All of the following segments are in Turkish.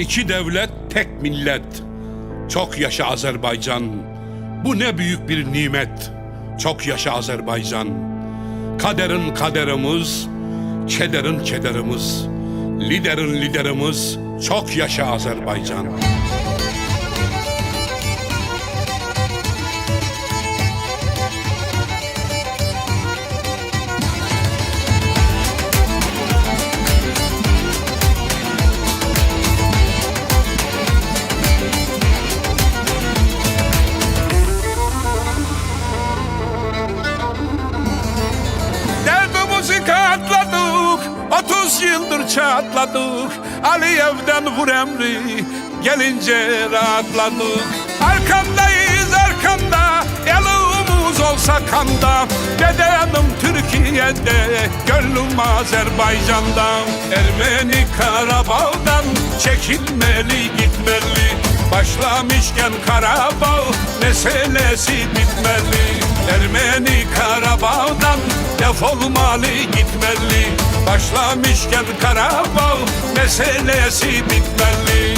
İki devlet, tek millet. Çok yaşa Azerbaycan. Bu ne büyük bir nimet. Çok yaşa Azerbaycan. Kaderin kaderimiz, kederin kederimiz. Liderin liderimiz. Çok yaşa Azerbaycan. 30 yıldır çatladık. Aliyev'den vur emri, gelince rahatladık. Arkandayız arkanda, yalımız olsa kanda. Bedenim Türkiye'de, gönlüm Azerbaycan'da. Ermeni Karabağ'dan çekilmeli gitmeli. Başlamışken Karabağ meselesi bitmeli. Ermeni Karabağ'dan defolmalı gitmeli Başlamışken Karabağ meselesi bitmeli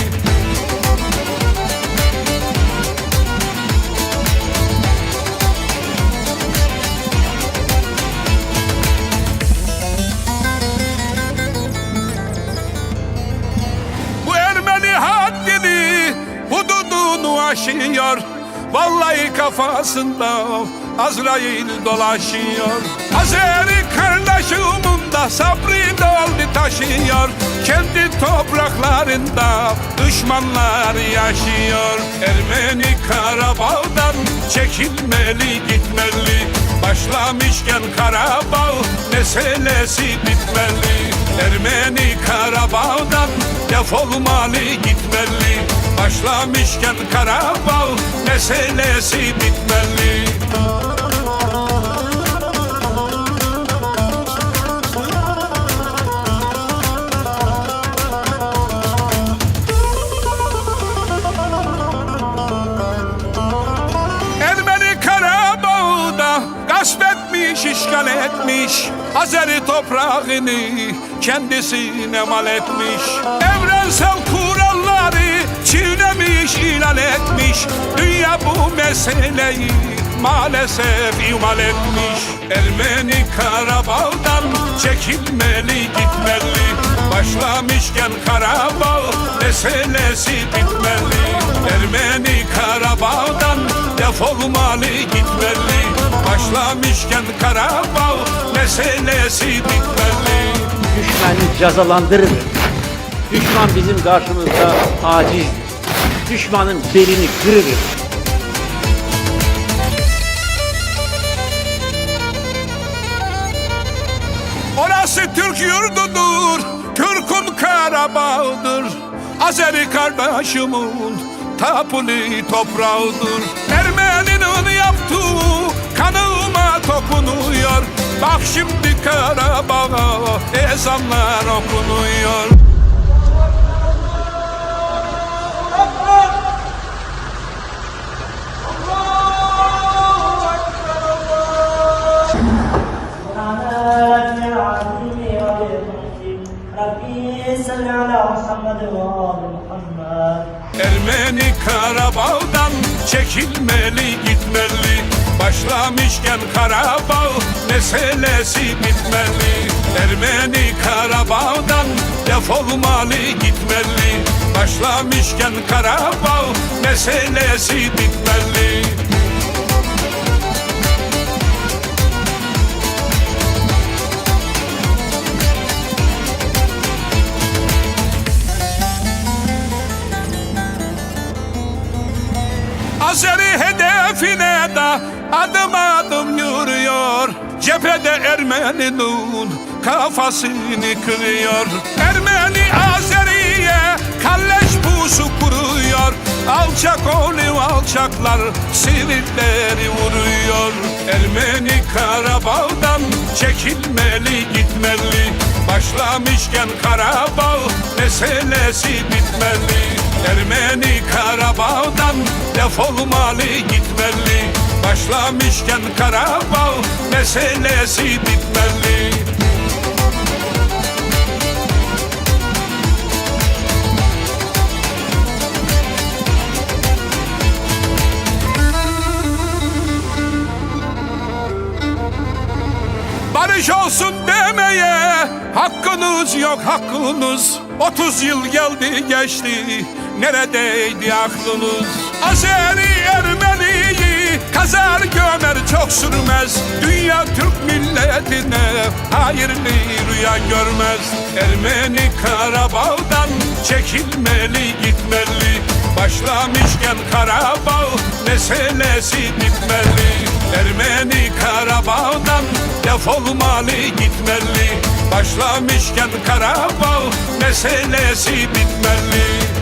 hududunu aşıyor Vallahi kafasında Azrail dolaşıyor. Azeri kardeşimin de sabrı doldu taşıyor. Kendi topraklarında düşmanlar yaşıyor. Ermeni Karabağ'dan çekilmeli gitmeli. Başlamışken Karabağ meselesi bitmeli. Ermeni Karabağ'dan defolmalı gitmeli Başlamışken Karabağ meselesi bitmeli. İşgal etmiş Azeri toprağını kendisine mal etmiş. Evrensel kuralları çiğnemiş, ilan etmiş. Dünya bu meseleyi maalesef ihmal etmiş. Ermeni Karabağ'dan çekilmeli gitmeli. Başlamışken Karabağ meselesi bitmeli. Ermeni Karabağ'dan defolmalı gitmeli. Başlamışken Karabağ meselesi bitmeli. Düşmanı cezalandırır. Düşman bizim karşımızda aciz. Düşmanın belini kırır. Orası Türk yurdudur, Türk'ün Karabağ'dır. Azeri kardeşimin tapulu toprağıdır. Ermeninin yaptığı kanıma dokunuyor. Bak şimdi Karabağ'a ezanlar okunuyor. Ermeni Karabağ'dan çekilmeli gitmeli. Başlamışken Karabağ meselesi bitmeli. Ermeni Karabağ'dan defolmalı gitmeli. Başlamışken Karabağ meselesi bitmeli. Adım adım yürüyor Cephede Ermeninin kafasını kırıyor Ermeni Azeri'ye kalleş pusu kuruyor Alçak oğlu alçaklar sivilleri vuruyor. Ermeni Karabağ'dan çekilmeli gitmeli Başlamışken Karabağ meselesi bitmeli. Ermeni Karabağ'dan defolmalı gitmeli Başlamışken karabal meselesi bitmeli. Barış olsun demeye hakkınız yok hakkınız. 30 yıl geldi geçti. Neredeydi aklınız? Azeri Ermeni kazar gömer çok sürmez. Dünya Türk milletine hayırlı rüya görmez. Ermeni Karabağ'dan çekilmeli gitmeli. Başlamışken Karabağ meselesi bitmeli. Ermeni Karabağ'dan defolmalı gitmeli. Başlamışken Karabağ meselesi bitmeli